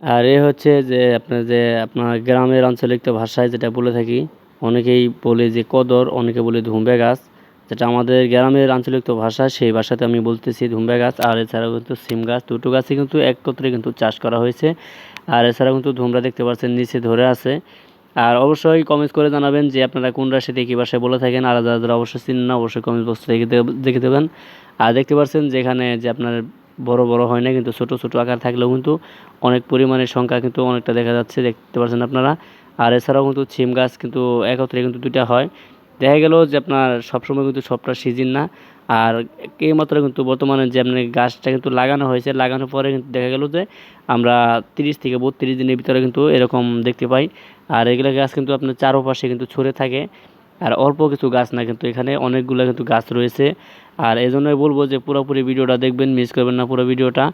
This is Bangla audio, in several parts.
আর এ হচ্ছে যে আপনার যে আপনার গ্রামের আঞ্চলিক তো ভাষায় যেটা বলে থাকি, অনেকেই বলে যে কদর, অনেকে বলে ধুম্বে গাছ। যেটা আমাদের গ্রামের আঞ্চলিক তো ভাষা, সেই ভাষাতে আমি বলতেছি ধুম্বে গাছ। আর এছাড়াও কিন্তু সিম গাছ। দুটো গাছই কিন্তু একত্রে কিন্তু চাষ করা হয়েছে। আর এছাড়াও কিন্তু ধুমরা দেখতে পাচ্ছেন, নিচে ধরে আছে। আর অবশ্যই কমেন্ট করে জানাবেন যে আপনারা কোন রাশিতে কী ভাষায় বলে থাকেন। আর যারা যারা অবশ্যই চিনেন না, অবশ্যই কমেন্ট বক্সে দেখে দেখে দেবেন। আর দেখতে পাচ্ছেন যেখানে যে আপনার বড় বড় হয় না, কিন্তু ছোট ছোট আকার থাকলেও কিন্তু অনেক পরিমাণের সংখ্যা কিন্তু অনেকটা দেখা যাচ্ছে, দেখতে পাচ্ছেন আপনারা। আর এছাড়াও কিন্তু ছিম গাছ কিন্তু একত্রে কিন্তু দুইটা হয়। দেখা গেল যে আপনার সবসময় কিন্তু সবটা সিজন না, আর এই এইমাত্র কিন্তু বর্তমানে যে আপনার গাছটা কিন্তু লাগানো হয়েছে, লাগানোর পরে কিন্তু দেখা গেল যে আমরা তিরিশ থেকে বত্রিশ দিনের ভিতরে কিন্তু এরকম দেখতে পাই। আর এগুলো গাছ কিন্তু আপনার চারোপাশে কিন্তু ছড়ে থাকে। আর অল্প কিছু গাছ না, কিন্তু এখানে অনেকগুলো কিন্তু গাছ রয়েছে। আর এই জন্যই বলব যে পুরোপুরি ভিডিওটা দেখবেন মিস করবেন না পুরো ভিডিওটা।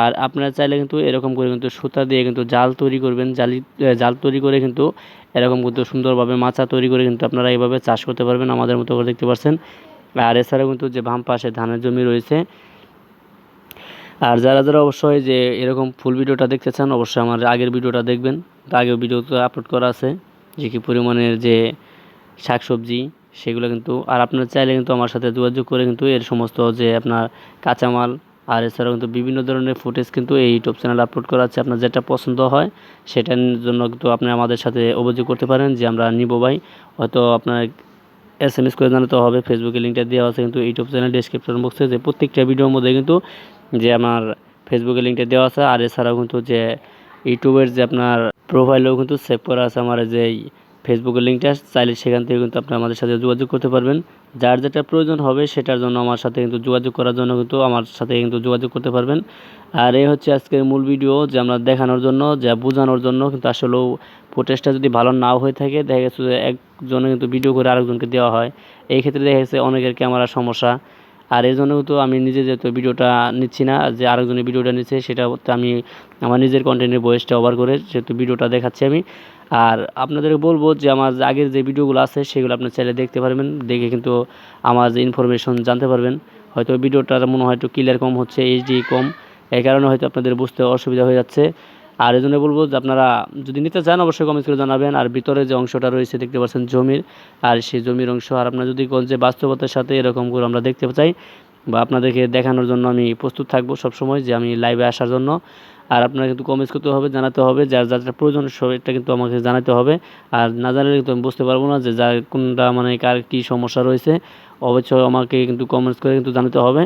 আর আপনারা চাইলে কিন্তু এরকম করে কিন্তু সুতা দিয়ে কিন্তু জাল তৈরি করবেন, জালি জাল তৈরি করে কিন্তু এরকম কিন্তু সুন্দরভাবে মাচা তৈরি করে কিন্তু আপনারা এইভাবে চাষ করতে পারবেন, আমাদের মতো করে দেখতে পাচ্ছেন আর এছাড়াও কিন্তু যে বাম পাশে ধানের জমি রয়েছে। আর যারা যারা অবশ্যই যে এরকম ফুল ভিডিওটা দেখতে চান, অবশ্যই আমার আগের ভিডিওটা দেখবেন। আগের ভিডিও তো আপলোড করা আছে যে কী পরিমাণের যে শাকসবজি, সেগুলো কিন্তু, আর আপনারা চাইলে কিন্তু আমার সাথে যোগাযোগ করে কিন্তু এর সমস্ত যে আপনার কাঁচামাল, আর এছাড়াও কিন্তু বিভিন্ন ধরনের ফুটেজ কিন্তু এই ইউটিউব চ্যানেলে আপলোড করা আছে। আপনার যেটা পছন্দ হয়, সেটার জন্য কিন্তু আপনি আমাদের সাথে অভিযোগ করতে পারেন যে আমরা নিব ভাই। হয়তো আপনার এস এম এস করে জানাতে হবে ফেসবুকে লিঙ্কটা দেওয়া আছে কিন্তু ইউটিউব চ্যানেল ডিসক্রিপশন বক্সে যে প্রত্যেকটা ভিডিওর মধ্যে কিন্তু যে আমার ফেসবুকে লিঙ্কটা দেওয়া আছে, আর এছাড়াও কিন্তু যে ইউটিউবের যে আপনার প্রোফাইলেও কিন্তু সেভ করা আছে আমার যে এই ফেসবুকের লিঙ্কটা চাইলে সেখান থেকে কিন্তু আপনি আমাদের সাথে যোগাযোগ করতে পারবেন। যার যেটা প্রয়োজন হবে সেটার জন্য আমার সাথে কিন্তু যোগাযোগ করার জন্য কিন্তু আমার সাথে কিন্তু যোগাযোগ করতে পারবেন। আর এই হচ্ছে আজকের মূল ভিডিও যে আমরা দেখানোর জন্য, যা বোঝানোর জন্য কিন্তু আসলেও ফুটেজটা যদি ভালো নাও হয়ে থাকে, দেখা গেছে যে একজনে কিন্তু ভিডিও করে আরেকজনকে দেওয়া হয়। এই ক্ষেত্রে দেখা গেছে অনেকের ক্যামেরার সমস্যা। আর এই জন্য তো আমি নিজে যেহেতু ভিডিওটা নিচ্ছি না, যে আরেকজনের ভিডিওটা নিচ্ছে, সেটা হচ্ছে আমি আমার নিজের কন্টেন্টের বয়সটা ওভার করে যেহেতু ভিডিওটা দেখাচ্ছি আমি। আর আপনাদেরকে বলব যে আমার আগের যে ভিডিওগুলো আছে, সেগুলো আপনি চাইলে দেখতে পারবেন, দেখে কিন্তু আমার যে ইনফরমেশন জানতে পারবেন। হয়তো ভিডিওটার মনে হয় একটু ক্লিয়ার কম হচ্ছে এইচডি কম, এই কারণে হয়তো আপনাদের বুঝতে অসুবিধা হয়ে যাচ্ছে। আর এই জন্য বলব যে আপনারা যদি নিতে চান, অবশ্যই কমেন্ট করে জানাবেন। আর ভিতরে যে অংশটা রয়েছে, দেখতে পাচ্ছেন জমির। আর সেই জমির অংশ, আর আপনারা যদি কোন যে বাস্তবতার সাথে এরকম করে আমরা দেখতে চাই বা আপনাদেরকে দেখানোর জন্য আমি প্রস্তুত থাকব সবসময় যে আমি লাইভে আসার জন্য। আর আপনারা কিন্তু কমেন্টস করতে হবে, জানাতে হবে, যার যার প্রয়োজন সেটা কিন্তু আমাকে জানাতে হবে। আর না জানালে কিন্তু আমি বুঝতে পারব না যে যার কোনটা মানে কার কী সমস্যা রয়েছে। অবশ্যই আমাকে কিন্তু কমেন্টস করে কিন্তু জানাতে হবে।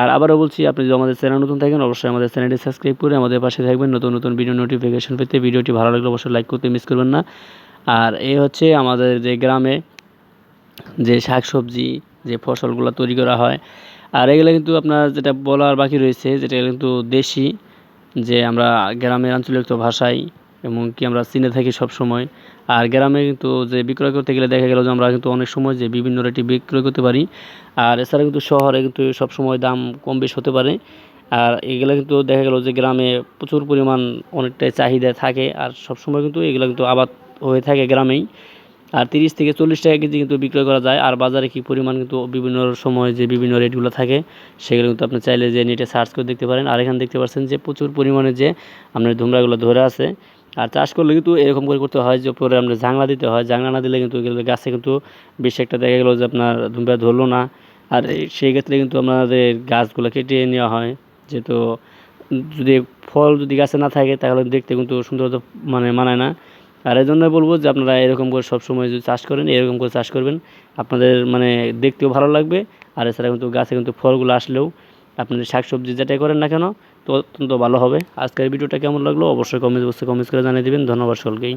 আর আবারও বলছি, আপনি যদি আমাদের চ্যানেল নতুন থাকেন, অবশ্যই আমাদের চ্যানেলটি সাবস্ক্রাইব করে আমাদের পাশে থাকবেন। নতুন নতুন ভিডিও নোটিফিকেশন পেতে ভিডিওটি ভালো লাগলে অবশ্যই লাইক করতে মিস করবেন না। আর এই হচ্ছে আমাদের যে গ্রামে যে শাকসবজি, যে ফসলগুলো তৈরি করা হয়, আর এগুলো কিন্তু আপনার যেটা বলার বাকি রয়েছে, যেটা কিন্তু দেশি, যে আমরা গ্রামের আঞ্চলিক তো ভাষায় এবং কি আমরা চিনে থাকি সব সময় আর গ্রামে কিন্তু যে বিক্রয় করতে গেলে দেখা গেল যে আমরা কিন্তু অনেক সময় যে বিভিন্ন রেটে বিক্রয় করতে পারি। আর এছাড়া কিন্তু শহরে কিন্তু সব সময় দাম কম বেশ হতে পারে। আর এগুলো কিন্তু দেখা গেল যে গ্রামে প্রচুর পরিমাণ অনেকটাই চাহিদা থাকে। আর সব সময় কিন্তু এগুলো কিন্তু আবাদ হয়ে থাকে গ্রামেই। আর তিরিশ থেকে চল্লিশ টাকা কেজি কিন্তু বিক্রয় করা যায়। আর বাজারে কী পরিমাণ কিন্তু বিভিন্ন সময় যে বিভিন্ন রেটগুলো থাকে, সেগুলো কিন্তু আপনি চাইলে যে নেটে সার্চ করে দেখতে পারেন। আর এখানে দেখতে পাচ্ছেন যে প্রচুর পরিমাণে যে আপনার ধুমরাগুলো ধরে আছে। আর চাষ করলে কিন্তু এরকম করে করতে হয় যে পরে আপনার জাংলা দিতে হয়। জাংলা না দিলে কিন্তু গাছে কিন্তু বেশি একটা দেখা গেলো যে আপনার ধুমরা ধরলো না। আর সেই ক্ষেত্রে কিন্তু আপনাদের গাছগুলো কেটে নেওয়া হয়। যেহেতু যদি ফল যদি গাছে না থাকে তাহলে দেখতে কিন্তু সুন্দরতা মানে মানায় না। আর এই জন্যই বলব যে আপনারা এরকম করে সবসময় যদি চাষ করেন, এরকম করে চাষ করবেন। আপনাদের মানে দেখতেও ভালো লাগবে। আর এছাড়া কিন্তু গাছে কিন্তু ফলগুলো আসলেও আপনাদের শাকসবজি যেটাই করেন না কেন? তো অত্যন্ত ভালো হবে। আজকের ভিডিওটা কেমন লাগল? অবশ্যই কমেন্ট বক্সে কমেন্টস করে জানিয়ে দেবেন। ধন্যবাদ সকলকেই।